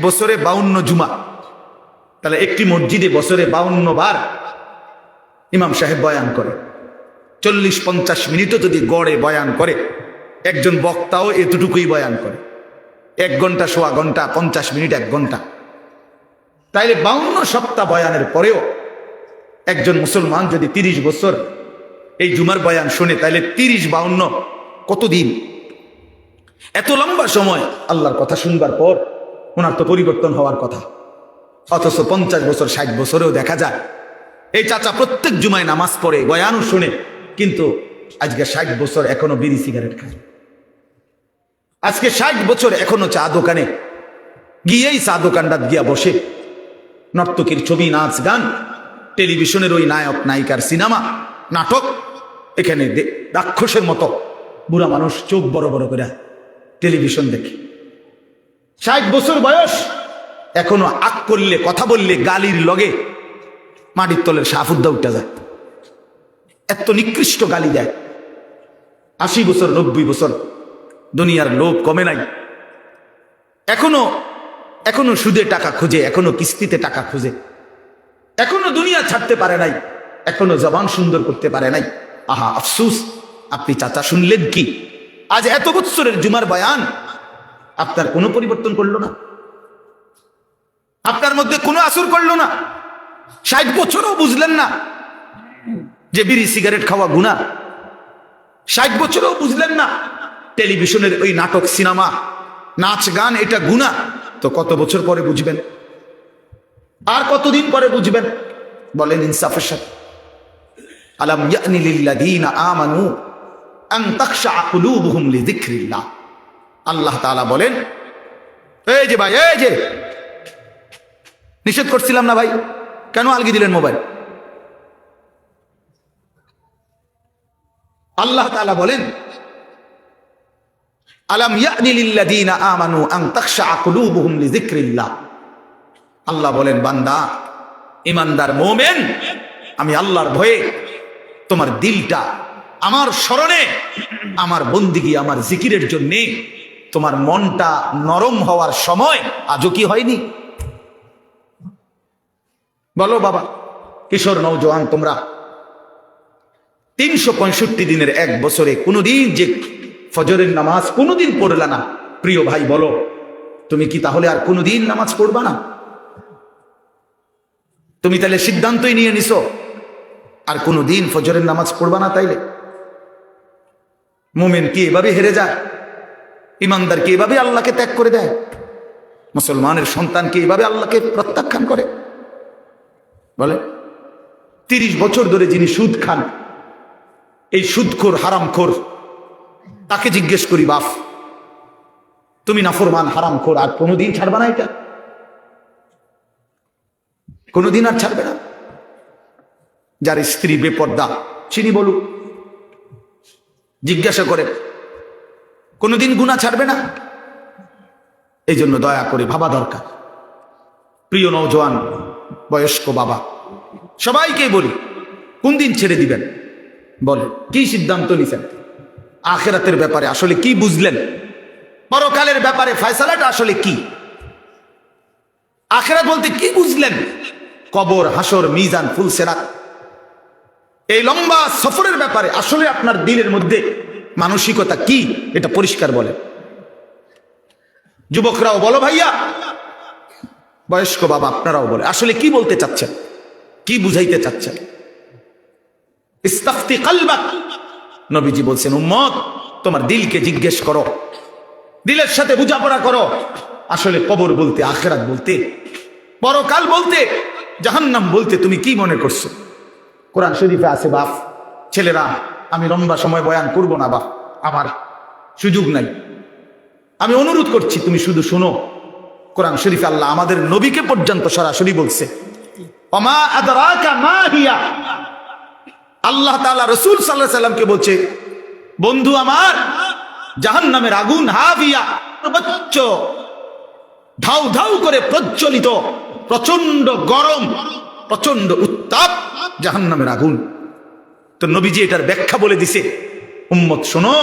বছরে বাউন্ন জুমা। তাহলে একটি মসজিদে বছরে বাউন্ন বার ইমাম সাহেব বয়ান করে। চল্লিশ পঞ্চাশ মিনিটও যদি গড়ে বয়ান করে, একজন বক্তাও এতটুকুই বয়ান করে। এক ঘণ্টা, সোয়া ঘণ্টা, পঞ্চাশ মিনিট, এক ঘণ্টা। তাইলে বাউন্ন সপ্তাহ বয়ানের পরেও একজন মুসলমান যদি তিরিশ বছর এই জুমার বয়ান শুনে, তাইলে তিরিশ বাউন্ন কতদিন? এত লম্বা সময় আল্লাহর কথা শুনবার পর ওনার তো পরিবর্তন হওয়ার কথা। অথচ পঞ্চাশ বছর, ষাট বছরেও দেখা যায়, এই চাচা প্রত্যেক জুমায় নামাজ পড়ে, বয়ানও শুনে, কিন্তু আজকে ষাট বছর এখনও বিড়ি সিগারেট খায়। আজকে ষাট বছর এখনও চা দোকানে, গিয়েই চা দোকানটা গিয়া বসে। নর্তকীর ছবি, নাচ, গান, টেলিভিশনের ওই নায়ক, নায়িকার সিনেমা, নাটক, এখানে রাক্ষসের মতো। বুড়া মানুষ চোখ বড় বড় করে টেলিভিশন দেখে। ষাট বছর বয়স, এখনও আক করলে, কথা বললে গালির লগে মাটির তলের সাফুদ্দা উঠা যায়। এত নিকৃষ্ট গালি দেয়। আশি বছর, নব্বই বছর দুনিয়ার লোভ কমে নাই। এখনও এখনও সুদে টাকা খুঁজে, এখনও কিস্তিতে টাকা খুঁজে। এখনও দুনিয়া ছাড়তে পারে নাই, এখনও জবান সুন্দর করতে পারে নাই। আহা, আফসুস, আপনি চাচা শুনলেন কি? আজ এত বৎসরের জুমার বয়ান আপনার কোনো পরিবর্তন করল না? আপনার মধ্যে কোনো আসর করল না? ষাট বছরও বুঝলেন না যে বিড়ি সিগারেট খাওয়া গুণা? ষাট বছরও বুঝলেন না টেলিভিশনের ওই নাটক সিনেমা, নাচ গান, এটা গুণা? তো কত বছর পরে বুঝবেন? আর কতদিন পরে বুঝবেন? বলেন ইনসাফের সাথে। আলাম ইয়ানি আমানু আন তাখশা কুলুবুহুম লিযিকরিল্লাহ। আল্লাহ তাআলা বলেন, এই যে ভাই, এই যে। নিষেধ করছিলাম না ভাই। কেন আলগি দিলেন মোবাইল? আল্লাহ তাআলা বলেন, আলাম আমানু তাখশা আল্লাহ বলেন, বান্দা ইমানদার মোমেন, আমি আল্লাহর ভয়ে তোমার দিলটা আমার স্মরণে, আমার বন্দিগি, আমার জিকিরের জন্যে তোমার মনটা নরম হওয়ার সময় আজও কি হয়নি? বলো বাবা, কিশোর নৌজওয়ান তোমরা তিনশো পঁয়ষট্টি দিনের এক বছরে কোনোদিন যে ফজরের নামাজ কোনোদিন পড়লা না। প্রিয় ভাই, বলো, তুমি কি তাহলে আর কোনোদিন নামাজ পড়বা না? তুমি তাহলে সিদ্ধান্তই নিয়ে নিছো, আর কোনো দিন ফজরের নামাজ পড়বা না তাইলে? মোমেন কি এভাবে হেরে যায়? ইমানদার কি এভাবে আল্লাহকে ত্যাগ করে দেয়। মুসলমানের সন্তানকে এভাবে আল্লাহকে প্রত্যাখ্যান করে। বলে, তিরিশ বছর ধরে যিনি সুদ খান, এই সুদখোর, হারামখোর, তাকে জিজ্ঞেস করি, বাপ, তুমি নাফরমান, হারামখোর, আর কোনোদিন ছাড়বে না এটা? কোনোদিন আর ছাড়বে না। যার স্ত্রী বেপর্দা, চিনি বলুক, জিজ্ঞাসা করে কোনোদিন গুণা ছাড়বে না। এই জন্য দয়া করে ভাবা দরকার। প্রিয় নৌজওয়ান বয়স্ক বাবা সবাইকে বলি, কোন দিন ছেড়ে দিবেন? বলে কি সিদ্ধান্ত নিছেন? আখেরাতের ব্যাপারে আসলে কি বুঝলেন? পরকালের ব্যাপারে ফয়সালাটা আসলে কি? আখেরাত বলতে কি বুঝলেন? কবর, হাসর, মিজান ফুল সেরাত এই লম্বা সফরের ব্যাপারে আসলে আপনার দিলের মধ্যে মানসিকতা কি এটা পরিষ্কার বলে যুবকরাও বলো ভাইয়া, বয়স্ক বাবা আপনারাও বলে আসলে কি বলতে চাচ্ছেন? কি বুঝাইতে চাচ্ছেন? ইস্তাফতি কালবাক, নবীজি বলছেন, উম্মত, তোমার দিলকে জিজ্ঞেস করো, দিলের সাথে বোঝাপড়া করো। আসলে কবর বলতে, আখেরাত বলতে, পরকাল বলতে, জাহান্নাম বলতে তুমি কি মনে করছ? কোরআন শরীফে আছে, বাপ, ছেলেরা আমি লম্বা সময় বয়ান করব না বাপ আমার সুযোগ নাই। আমি অনুরোধ করছি, তুমি শুধু শোনো। কোরআন শরীফে আল্লাহ আমাদের নবীকে পর্যন্ত সরাসরি বলছে আল্লাহ তাআলা রসুল সাল্লাহ সাল্লামকে বলছে, বন্ধু আমার জাহান নামের আগুন হাভিয়া সর্বোচ্চ ধাউ ধাউ করে প্রজ্বলিত প্রচণ্ড গরম প্রচণ্ড উত্তাপ জাহান নামের আগুন। তো নবীজি এটার ব্যাখ্যা বলে দিছে। উম্মত শোনো,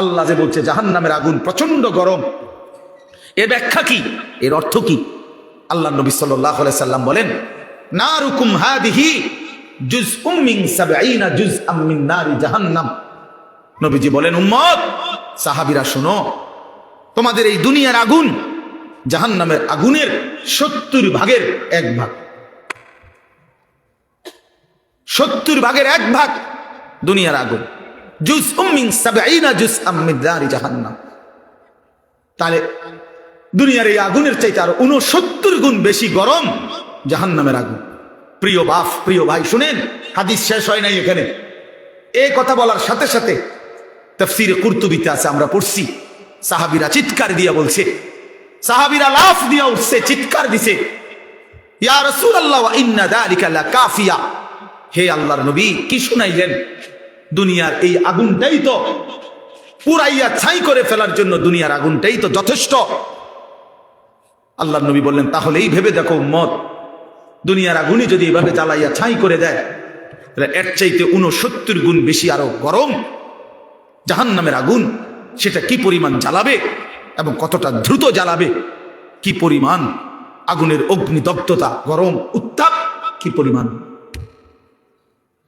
আল্লাহ যে বলছে জাহান নামের আগুন প্রচণ্ড গরম। এর ব্যাখ্যা কি? এর অর্থ কি? আল্লাহ নবী সাল্লাম বলেন না রুকুম হাদিহি জুজ উম্মিং সাবঈনা জুজ আমিন নারি জাহান্নাম। নবীজি বলেন, উম্মত, সাহাবীরা শোনো, তোমাদের এই দুনিয়ার আগুন জাহান্নামের আগুনের সত্তর ভাগের এক ভাগ। সত্তর ভাগের এক ভাগ দুনিয়ার আগুন। জুজ উম্মিং সাবঈনা জুস আমিন নারি জাহান্নাম। তাহলে দুনিয়ার এই আগুনের চাইতে আরও উনসত্তর গুণ বেশি গরম জাহান্নামের আগুন। প্রিয় বাপ, প্রিয় ভাই, শুনেন, হাদিস শেষ হয় নাই এখানে। এই কথা বলার সাথে সাথে তফসিরে কুর্তুবিতে আছে, আমরা পড়ছি। সাহাবিরা চিৎকার দিয়া বলছে, সাহাবিরা লাফ দিয়া উঠছে, চিৎকার দিছে। ইয়া রাসূলুল্লাহ ইন্না যালিকা লাকাফিয়া। হে আল্লাহর নবী, কি শুনাইলেন? দুনিয়ার এই আগুনটাই তো পুরাইয়া ছাই করে ফেলার জন্য দুনিয়ার আগুনটাই তো যথেষ্ট। আল্লাহ নবী বললেন তাহলে এই ভেবে দেখো মত দুনিয়ার আগুনই যদি এভাবে জ্বালাইয়া ছাই করে দেয়, তাহলে এর চাইতে উনসত্তর গুণ বেশি আরও গরম। জাহান নামের আগুন, সেটা কি পরিমাণ জ্বালাবে এবং কতটা দ্রুত জ্বালাবে? কি পরিমাণ আগুনের অগ্নিদগ্ধতা গরম উত্তাপ, কি পরিমাণ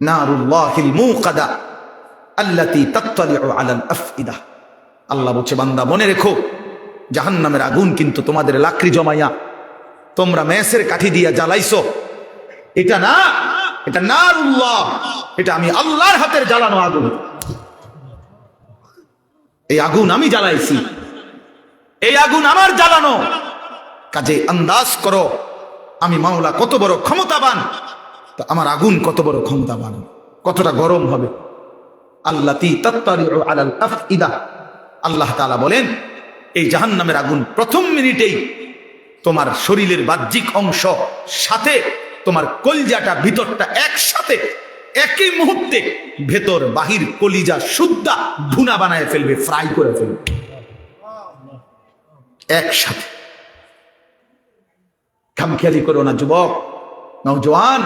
নারুল্লাহিল মুকাদা আল্লাতি তাত্তালিউ আলাল আফইদা। আল্লাহ বলছে, বান্দা, মনে রেখো, জাহান্নামের আগুন কিন্তু তোমাদের লাকড়ি জমাইয়া তোমরা মেসের কাঠি দিয়া জ্বালাইছো। এটা না, এটা নারুল্লাহ, এটা আমি আল্লাহর হাতের জ্বালানো আগুন। এই আগুন আমি জ্বালাইছি, এই আগুন আমার জ্বালানো। কাজে আন্দাজ করো, আমি মাওলা কত বড় ক্ষমতাবান তা আমার আগুন কত বড় ক্ষমতাবান, কতটা গরম হবে। আল্লাহ আলাল আফইদা। আল্লাহ তাআলা বলেন, এই জাহান্নামের আগুন প্রথম মিনিটেই তোমার শরীরের বাহ্যিক অংশ সাথে, তোমার কলজাটা, ভিতরটা একসাথে, একই মুহূর্তে ভেতর বাহির কলিজা শুদ্ধা ধুনা বানায় ফেলবে, ফ্রাই করে ফেলবে। একসাথে। খামখেয়ালি করো না, যুবক। নওজোয়ান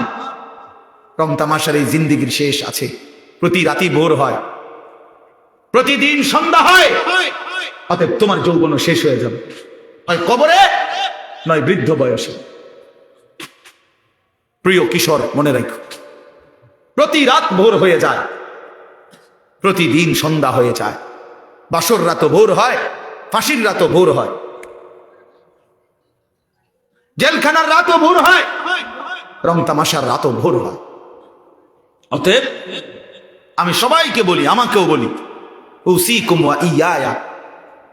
রং তামাশার এই জিন্দিগির শেষ আছে। প্রতি রাতি ভোর হয়। প্রতিদিন সন্ধ্যা হয়। অতএব তোমার যৌবন শেষ হয়ে যাবে। হয় কবরে, নয় বৃদ্ধ বয়সে। প্রিয় কিশোর, মনে রাখ। প্রতি রাত ভোর হয়ে যায়। প্রতিদিন সন্ধ্যা হয়ে যায়। বাসর রাত ভোর হয়, ফাঁসির রাতও ভোর হয়। জেলখানার রাতও ভোর হয়। রং তামাশার রাতও ভোর হয়। অতএব আমি সবাইকে বলি, আমাকেও বলি উসি কুমা ইয়া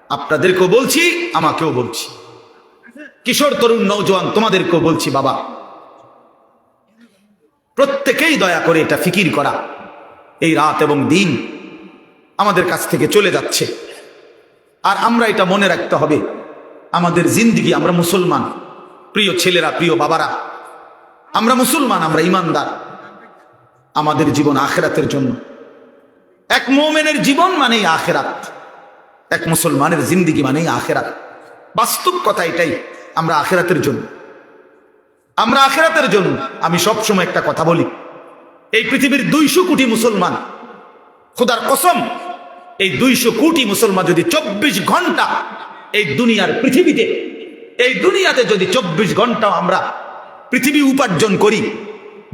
আপনাদেরকেও বলছি, আমাকেও বলছি। কিশোর, তরুণ নৌজওয়ান তোমাদেরকেও বলছি, বাবা। প্রত্যেকেই দয়া করে এটা ফিকির করা। এই রাত এবং দিন আমাদের কাছ থেকে চলে যাচ্ছে। আর আমরা এটা মনে রাখতে হবে, আমাদের জিন্দিগি, আমরা মুসলমান, প্রিয় ছেলেরা, প্রিয় বাবারা, আমরা মুসলমান, আমরা ইমানদার। আমাদের জীবন আখেরাতের জন্য। এক মোমেনের জীবন মানেই আখেরাত। এক মুসলমানের জিন্দিগি মানেই আখেরাত। বাস্তব কথা এটাই, আমরা আখেরাতের জন্য। আমরা আখেরাতের জন্য, আমি সবসময় একটা কথা বলি। এই পৃথিবীর দুইশো কোটি মুসলমান, খোদার কসম, এই দুইশো কোটি মুসলমান যদি চব্বিশ ঘণ্টা এই দুনিয়ার পৃথিবীতে, এই দুনিয়াতে যদি চব্বিশ ঘণ্টা আমরা পৃথিবী উপার্জন করি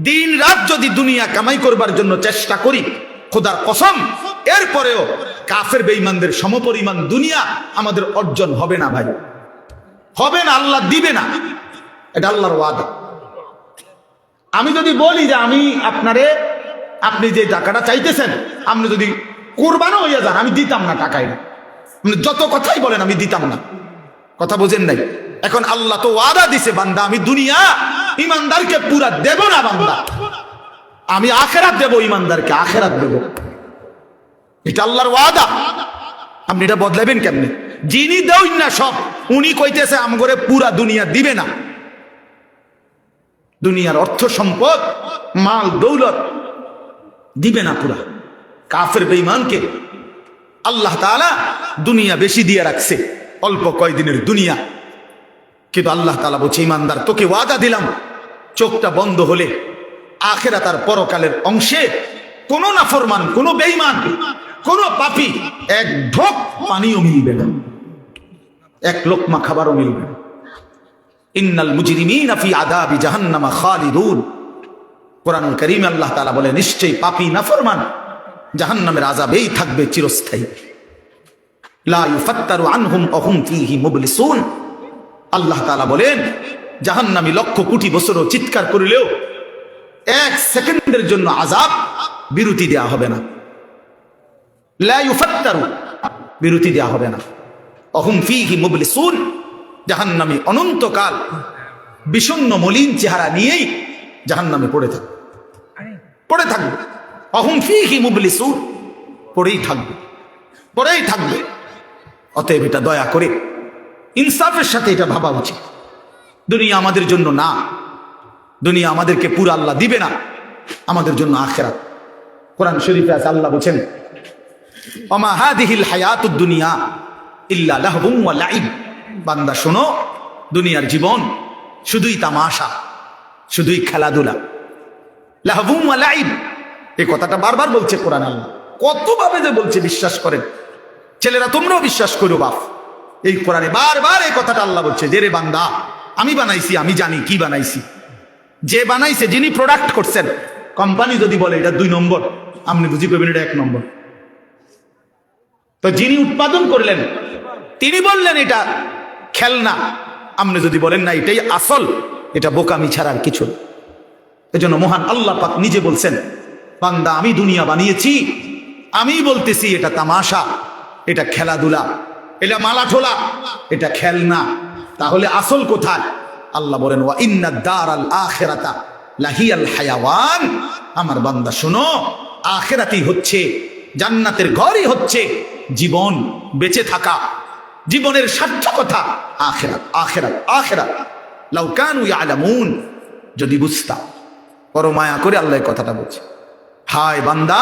দিন রাত যদি দুনিয়া কামাই করবার জন্য চেষ্টা করি, খোদার কসম, এরপরেও কাফের বেঈমানদের সমপরিমাণ দুনিয়া আমাদের অর্জন হবে না ভাই। হবে না, আল্লাহ দিবে না। এটা আল্লাহর ওয়াদা। আমি যদি বলি যে আমি আপনারে, আপনি যে টাকাটা চাইতেছেন, আপনি যদি কোরবানও হইয়া যান, আমি দিতাম না টাকাই না যত কথাই বলেন, আমি দিতাম না। কথা বোঝেন নাই? এখন আল্লাহ তো ওয়াদা দিছে, বান্দা, আমি দুনিয়া ইমানদারকে পুরা দেব না বান্দা। আমি আখেরাত দেব ইমানদারকে, আখেরাত দেব। এটা আল্লাহর ওয়াদা। আপনি এটা বদলাবেন কেমনে? যিনি দেউন না সব, উনি কইতেছে, আমগরে পুরা দুনিয়া দিবে না। দুনিয়ার অর্থ সম্পদ, মাল, দৌলত দিবে না পুরা। কাফের বেঈমানকে আল্লাহ তাআলা দুনিয়া বেশি দিয়ে রাখছে, অল্প কয়দিনের দুনিয়া। কিন্তু আল্লাহ তাআলা বলছে, ইমানদার, তোকে ওয়াদা দিলাম। চোখটা বন্ধ হলে আখেরা তার পরকালের অংশে কোনো নাফরমান, কোনো বেঈমান, কোনো পাপি এক ঢোক পানিও মিলবে না। এক লোকমা খাবারও মিলবে না। ইন্নাল মুজরিমিনা ফি আদাবি জাহান্নামা খালিদুন। কোরআনুল করিম আল্লাহ তাআলা বলে, নিশ্চয়ই পাপী, নাফরমান জাহান্নামের আযাবেই থাকবে চিরস্থায়ী। লা ইউফাত্তারু আনহুম অহুম ফীহি মুবলিসুন। আল্লাহ তাআলা বলেন জাহান্নামী লক্ষ কোটি বছরও চিৎকার করিলেও এক সেকেন্ডের জন্য আযাব বিরতি দেয়া হবে না। বিরতি দেয়া হবে না। অহম অহুম ফীহি মুবলিসুন। জাহান্নামী অনন্তকাল বিষণ্ণ মলিন চেহারা নিয়েই জাহান্নামে পড়ে থাকবে। পড়ে থাকবে। অহুম ফিহি মুবলিসুন। পড়েই থাকবে। পড়েই থাকবে। অতএব এটা দয়া করে। ইনসাফের সাথে এটা ভাবা উচিত। দুনিয়া আমাদের জন্য না। দুনিয়া আমাদেরকে পুরো আল্লাহ দিবে না। আমাদের জন্য আখেরাত। কোরআন শরীফে আছে, আল্লাহ বলছেন অমা দুনিয়া ইল্লা লাহবুম ওয়া লাইব। বান্দা, শোনো, দুনিয়ার জীবন শুধুই তামাশা, শুধুই খেলাধুলা। লাহবুম লাইব। এই কথাটা বারবার বলছে কোরআন আল্লাহ। কতভাবে যে বলছে, বিশ্বাস করেন। ছেলেরা তোমরাও বিশ্বাস করো, বাপ। এই কোরআনে বারবার এই কথাটা আল্লাহ বলছে, যে রে বান্দা আমি বানাইছি, আমি জানি কি বানাইছি। যে বানাইছে, যিনি প্রোডাক্ট করছেন কোম্পানি যদি বলে এটা দুই নম্বর, আপনি বুঝি করবেন এটা এক নম্বর। তো যিনি উৎপাদন করলেন, তিনি বললেন এটা খেলনা। আপনি যদি বলেন না, এটাই আসল, এটা বোকামি ছাড়ার কিছু না। এজন্য মহান আল্লাহ পাক নিজে বলছেন, বান্দা, আমি দুনিয়া বানিয়েছি, আমি বলতেছি এটা তামাশা, এটা খেলাধুলা, এটা মালাঠোলা, এটা খেলনা। তাহলে আসল কোথায় আল্লাহ বলেন, ওয়া ইন্না দার আল আখেরাতা লাহিয়াল হায়াওয়ান। আমার বান্দা, শোনো আখেরাতি হচ্ছে, জান্নাতের ঘরই হচ্ছে জীবন বেঁচে থাকা, জীবনের সার্থকতা, আখেরাত আখেরাত আখেরাত। লাউকানু ইয়ালামুন, যদি বুঝতাম বড় মায়া করে আল্লাহ কথাটা বলছে। হায় বান্দা,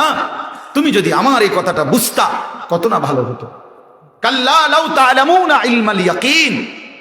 তুমি যদি আমার এই কথাটা বুঝতা, কত না ভালো হতো। কাল্লা লাউ তা'লামুনা ইলমাল ইয়াকিন।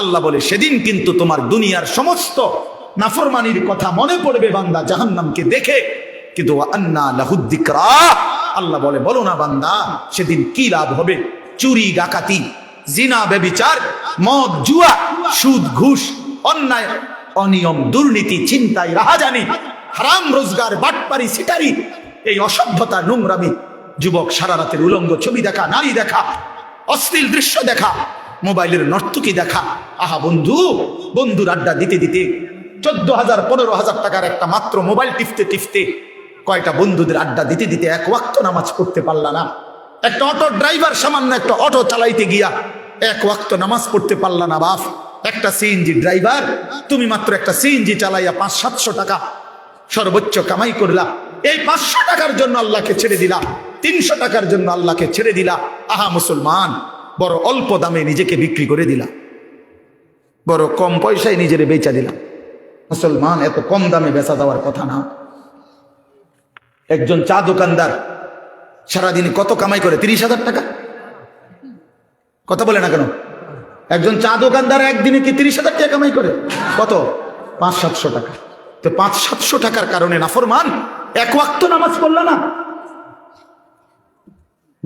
আল্লাহ বলে, সেদিন কিন্তু তোমার দুনিয়ার সমস্ত নাফরমানির কথা মনে পড়বে বান্দা জাহান্নামকে দেখে। কিন্তু আন্না লাহুদ্দিকরা আল্লাহ বলে, বলো না বান্দা, সেদিন কি লাভ হবে? চুরি, ডাকাতি, জিনা বেবিচার মদ, জুয়া, সুদ, ঘুষ, অন্যায়, অনিয়ম, দুর্নীতি চিন্তাই রাহাজানি, হারাম রোজগার, বাটপারি সিটারি এই অসভ্যতা, নোংরামি, যুবক সারা রাতের উলঙ্গ ছবি দেখা, নারী দেখা, অশ্লীল দৃশ্য দেখা মোবাইলের নর্তকি দেখা? আহা বন্ধু, বন্ধুর আড্ডা দিতে দিতে চোদ্দ হাজার পনেরো হাজার টাকার একটা মাত্র মোবাইল টিপতে টিপতে কয়টা বন্ধুদের আড্ডা দিতে দিতে এক ওয়াক্ত নামাজ পড়তে পারলা না। একটা অটো ড্রাইভার সামান্য একটা অটো চালাইতে গিয়া এক ওয়াক্ত নামাজ পড়তে পারলা না বাপ। একটা সিএনজি ড্রাইভার, তুমি মাত্র একটা সিএনজি চালাইয়া পাঁচ, সাতশো টাকা সর্বোচ্চ কামাই করলা। এই পাঁচশো টাকার জন্য আল্লাহকে ছেড়ে দিলা, তিনশো টাকার জন্য আল্লাহকে ছেড়ে দিলা। আহা মুসলমান বড় অল্প দামে নিজেকে বিক্রি করে দিলা বড় কম পয়সায় নিজের বেচা দিলাম। মুসলমান, এত কম দামে বেচা দেওয়ার কথা না। একজন চা দোকানদার সারাদিন কত কামাই করে? তিরিশ হাজার টাকা? কথা বলে না কেন? একজন চা দোকানদার একদিনে কি তিরিশ হাজার টাকা কামাই করে? কত? পাঁচ, সাতশো টাকা। তো পাঁচ, সাতশো টাকার কারণে নাফরমান এক ওয়াক্ত নামাজ পড়ল না।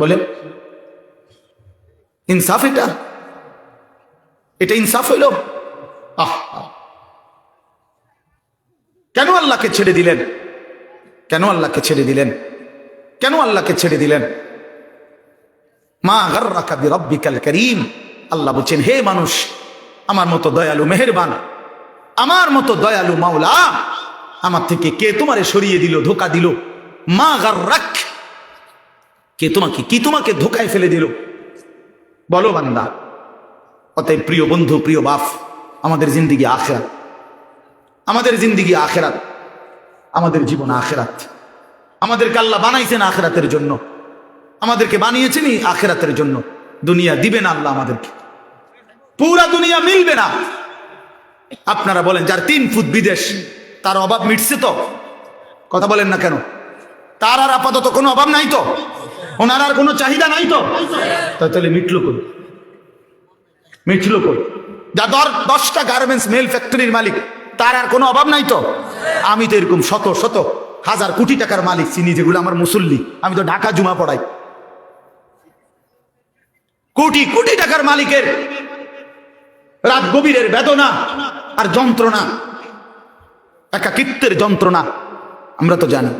বলে ইনসাফ এটা। এটা ইনসাফ হইল। আহ। কেন আল্লাহকে ছেড়ে দিলেন? কেন আল্লাহকে ছেড়ে দিলেন? কেন আল্লাহকে ছেড়ে দিলেন? মা গর্রাকা বিরব্বিকাল করিম। আল্লাহ বলছেন, হে মানুষ, আমার মতো দয়ালু মেহেরবান, আমার মতো দয়ালু মাওলা, আমার থেকে কে তোমারে সরিয়ে দিল, ধোকা দিল? মা গর্রাক, কে তোমাকে, কি তোমাকে ধোকায় ফেলে দিল? বলো বান্দা, অতএব প্রিয় বন্ধু, প্রিয় বাপ, আমাদের জিন্দিগি আখেরাত। আমাদের জিন্দিগি আখেরাত। আমাদের জীবন আখেরাত। আমাদেরকে আল্লাহ বানাইছেন আখেরাতের জন্য। আমাদেরকে বানিয়েছেনই আখেরাতের জন্য। দুনিয়া দিবে না আল্লাহ আমাদেরকে। পুরা দুনিয়া মিলবে না। আপনারা বলেন, যার তিন ফুট বিদেশ, তার অভাব মিটছে তো? কথা বলেন না কেন? তার আর আপাতত কোনো অভাব নাই তো? ওনার আর কোনো চাহিদা নাই তো? তাহলে মিটলো কই? মিটলো কই? যা দর দশটা গার্মেন্টস মেল ফ্যাক্টরির মালিক, তার আর কোনো অভাব নাই তো? আমি তো এরকম শত শত, হাজার কোটি টাকার মালিক, চিনি যেগুলো আমার মুসল্লি, আমি তো ঢাকা জুমা পড়াই। কোটি কোটি টাকার মালিকের রাত গভীরের বেদনা আর যন্ত্রণা, একাকিত্বের যন্ত্রণা, আমরা তো জানি।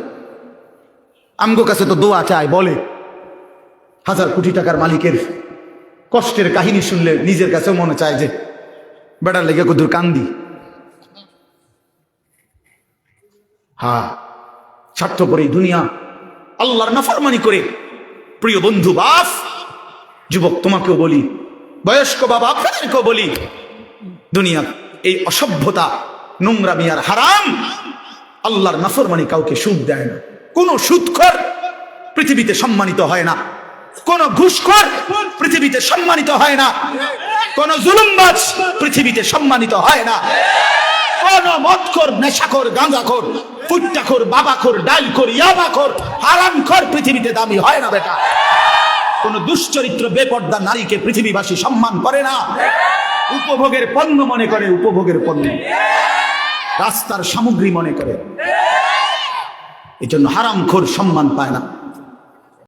আমগো কাছে তো দোয়া চায় বলে। হাজার কোটি টাকার মালিকের কষ্টের কাহিনী শুনলে নিজের কাছেও মনে চায় যে, বেটার লেগে কদুর কান্দি। হা স্বার্থপর এই দুনিয়া, আল্লাহর নাফরমানি করে। প্রিয় বন্ধু বাস যুবক, তোমাকেও বলি, বয়স্ক বাবা, আপনাদেরকেও বলি দুনিয়া এই অসভ্যতা, নোংরামি আর হারাম, আল্লাহর নাফরমানি কাউকে সুদ দেয় না। কোনো সুদখর পৃথিবীতে সম্মানিত হয় না। কোন ঘুষখোর পৃথিবীতে সম্মানিত হয় না। কোন জুলুমবাজ পৃথিবীতে সম্মানিত হয় না। কোন মদখোর, নেশাখোর, গাঁজাখোর, ফুট্টাখোর, বাবাখোর ডাইলখোর ইয়াবাখোর, হারামখোর পৃথিবীতে দামি হয় না বেটা। কোন দুশ্চরিত্র, বেপর্দা নারীকে পৃথিবীবাসী সম্মান করে না। উপভোগের পণ্য মনে করে, উপভোগের পণ্য। রাস্তার সামগ্রী মনে করে। এই জন্য হারামখোর সম্মান পায় না।